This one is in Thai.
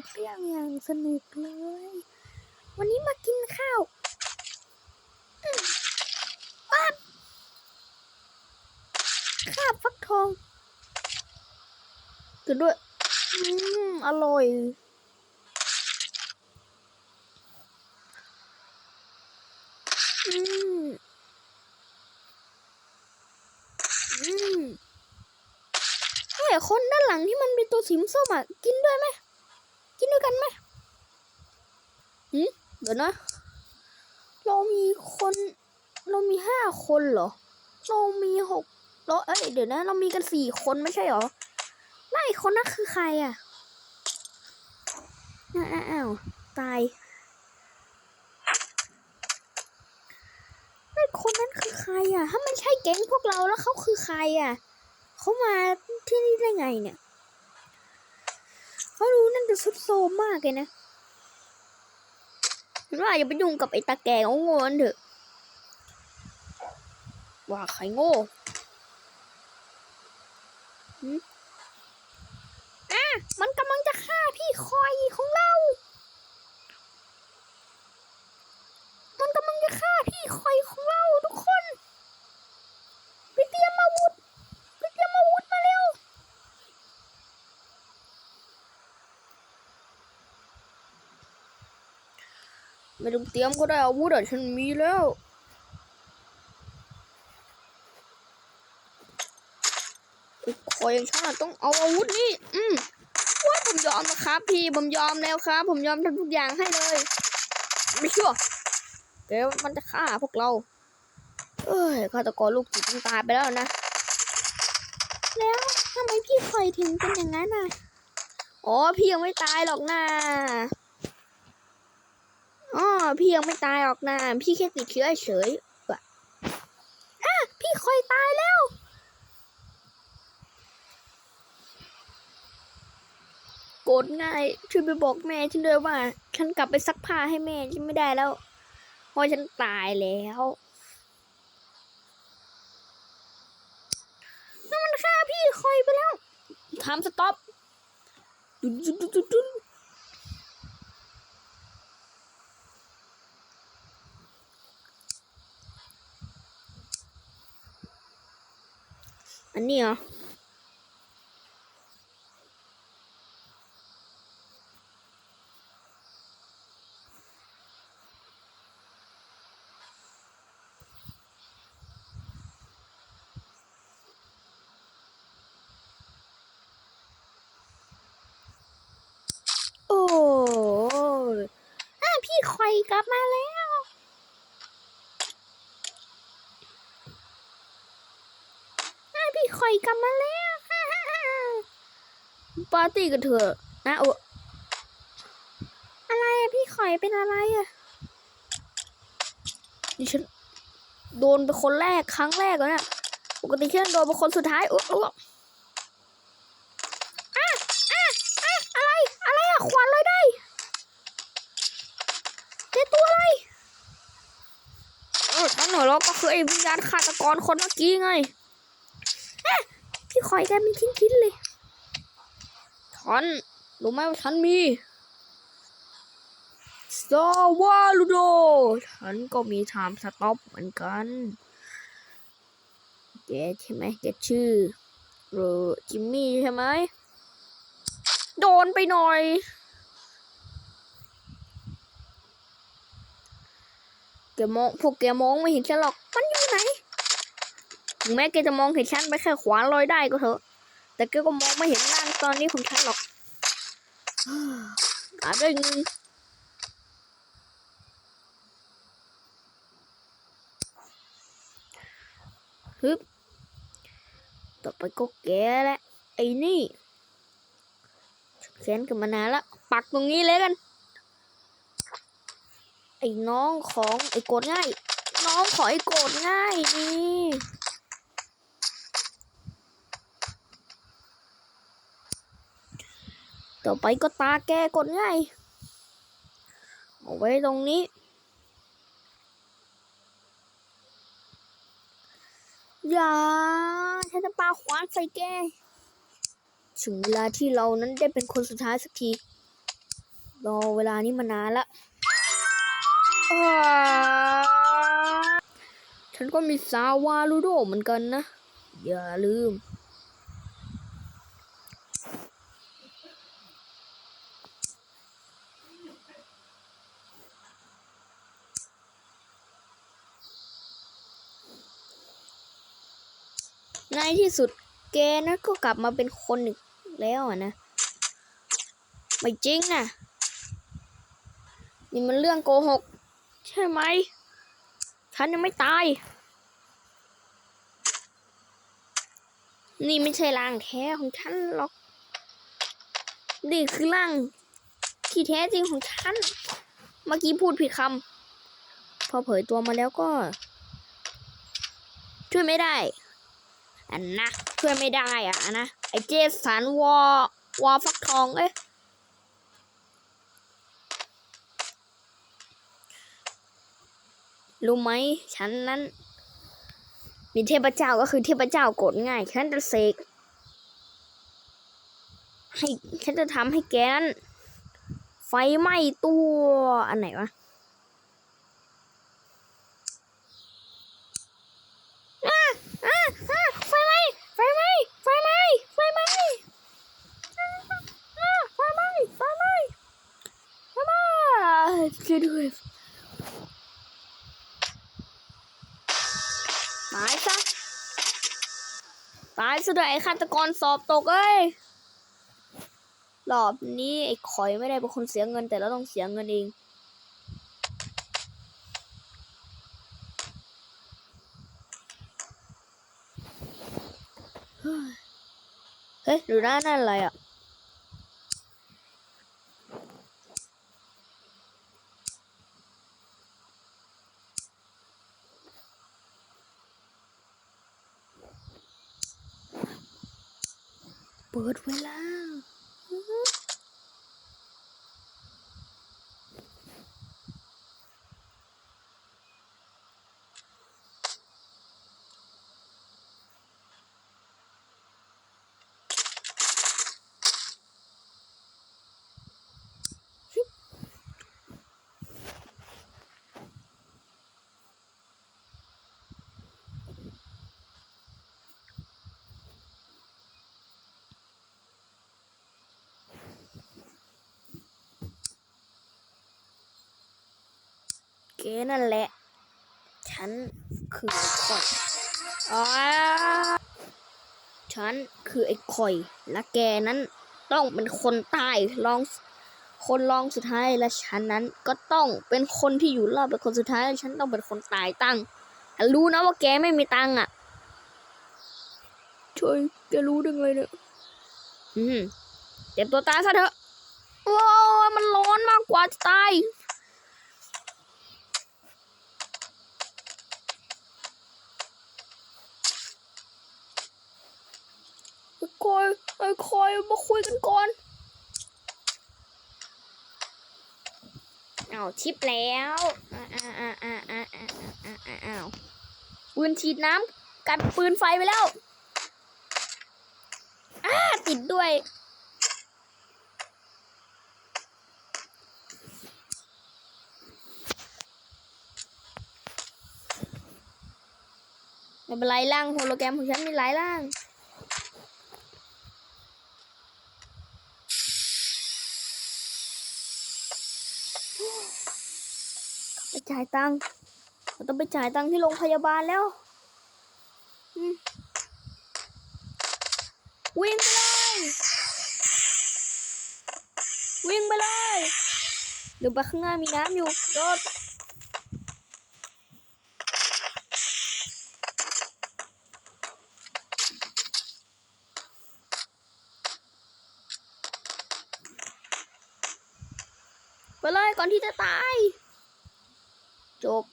ดเรื่องอย่างสนุกเลย วันนี้มากินข้าวอืมว้าบข้าวฟักทองกินด้วย อืม อร่อยอืมอืมเฮ้คนด้านหลังที่มันเป็นตัวสีส้มอะ กินด้วยไหม กินด้วยกันไหมหืมเดี๋ยวนะ เรามีคน เรามีห้าคนเหรอ เรามีหกเราเอ้ยเดี๋ยวนะ เรามีกันสี่คนไม่ใช่เหรอไอ้คนนั้นคือใครอะอ้าวตายไอ้คนนั้นคือใครอะ ถ้ามันใช่แก๊งพวกเราแล้วเขาคือใครอะ เขามาที่นี่ได้ไงเนี่ย เขารู้นั่นจะซุดโซมมากเลยนะฉันว่าอย่าไปยุ่งกับไอ้ตาแก่โง่นั่นเถอะ ว่าใครโง่หืมอะมันกำลังจะฆ่าพี่คอยของเรา มันกำลังจะฆ่าพี่คอยของเราทุกคน ไปเตรียมอาวุธ ไปเตรียมอาวุธมาเร็ว ไม่ต้องเตรียมก็ได้อาวุธอะฉันมีแล้วคอยอย่างฉันอะต้องเอาอาวุธนี่ อืมว่าผมยอมนะครับ พี่ผมยอมแล้วครับ ผมยอมทำทุกอย่างให้เลย ไม่เชื่อเดี๋ยวมันจะฆ่าพวกเรา เอ้ยฆาตกรลูกจิตมันตายไปแล้วนะ แล้วทำไมพี่คอยถึงเป็นอย่างนั้นน่ะ อ๋อ พี่ยังไม่ตายหรอกนะ อ๋อพี่ยังไม่ตายหรอกนะพี่แค่ติดเชื้อเฉยอะอะพี่คอยตายแล้วโกรธง่ายช่วยไปบอกแม่ฉันด้วยว่า ฉันกลับไปซักผ้าให้แม่ฉันไม่ได้แล้วเพราะฉันตายแล้วนั่นมันฆ่าพี่คอยไปแล้วทำสต็อปดุนดุนดุนดุน อันนี้เหรอโอ้อะพี่คอยกลับมาแล้วอะพี่คอ ยกลับมาแล้วปาร์ตี้กันเถอะนะโออะไรอะพี่คอยเป็นอะไรอะดิฉันโดนเป็นคนแรกครั้งแรกแล้วเนี่ยปกติฉันโดนเป็นคนสุดท้ายโอ้โอ้อะอะไรอะไรอะควันลยได้เจตัวอะไรเออฉันเหรอแล้วก็คือไอ้วิญญาณฆาตกรคนเมื่อกี้ไง อะพี่คอยแกมีชิ้นๆเลยฉันรู้ไหมว่าฉันมีสตาร์วาลูโดฉันก็มีไทม์สต็อปเหมือนกันแกใช่ไหมแกชื่อเออจิมมี่ใช่ไหมโดนไปหน่อยแกมองพวกแกมองไม่เห็นฉันหรอก มันอยู่ไหน ถึงแม้แกจะมองเห็นฉันไปแค่ขวานลอยได้ก็เถอะ แต่แกก็มองไม่เห็นร่างตอนนี้ของฉันหรอกอาดึงฮึบต่อไปก็แกแหละไอ้นี่แค้นกันมานานละปักตรงนี้เลยกัน ไอ้น้องของไอ้โกดง่าย น้องของไอ้โกดง่ายนี่ ต่อไปก็ตาแกกดง่ายเอาไว้ตรงนี้ อย่าฉันจะปาขวานใส่แก ถึงเวลาที่เรานั้นได้เป็นคนสุดท้ายสักที รอเวลานี้มานานละฉันก็มีซาวาลูโดเหมือนกันนะ อย่าลืม ในที่สุดแกนั้นก็กลับมาเป็นคนอีกแล้วนะ ไม่จริงนะนี่มันเรื่องโกหก ใช่ไหม ฉันยังไม่ตาย นี่ไม่ใช่ร่างแท้ของฉันหรอก นี่คือร่างที่แท้จริงของฉัน เมื่อกี้พูดผิดคำพอเผยตัวมาแล้วก็ ช่วยไม่ได้ อันนะช่วยไม่ได้อะนะไอเจสันวอวอฟักทองเอ๊ะรู้ไหมฉันนั้น มีเทพเจ้าก็คือเทพเจ้ากรธง่าย ฉันจะเสกให้ฉันจะทำให้แกนั้น ไฟไหม้ตัว อันไหนวะ อะอะอะไฟไหม้ ไฟไหม้ ไฟไหม้ ไฟไหม้อะอะไฟไหม้ ไฟไหม้ ไฟไหม้ช่วยด้วย ตายซะ ตายซะด้วยไอ้ฆาตกรสอบตกเอ้ยรอบนี้ไอ้คอยไม่ได้เป็นคนเสียเงินแต่เราต้องเสียเงินเองเฮ้ยดูหน้านั่นอะไรอะ เปิดเวลา กนั่นแหละ ฉันคือไอ้คอยอ้าฉันคือไอ้คอย และแกนั้นต้องเป็นคนตายลอง คนลองสุดท้ายและฉันนั้นก็ต้องเป็นคนที่อยู่รอดเป็นคนสุดท้ายและฉันต้องเป็นคนตายตั้งแต่รู้นะว่าแกไม่มีตังค์อะช่วยแกรู้ได้ไงเนี่ยอืมเต็มตัวตายซะเถอะว้าวมันร้อนมากกว่าจะตาย คอยไอ้คอยมาคุยกันก่อนเอาทิปแล้วอ้าวอาปืนฉีดน้ำกันปืนไฟไปแล้วอ้าติดด้วยไม่เป็นไรล่างโฮโลแกรมของฉันมีหลายล่าง ไปจ่ายตังค์เราต้องไปจ่ายตังค์ที่โรงพยาบาลแล้ววิ่งไปเลย วิ่งไปเลยเดี๋ยวไปข้างหน้ามีน้ำอยู่โดดไปเลย ก่อนที่จะตาย จบ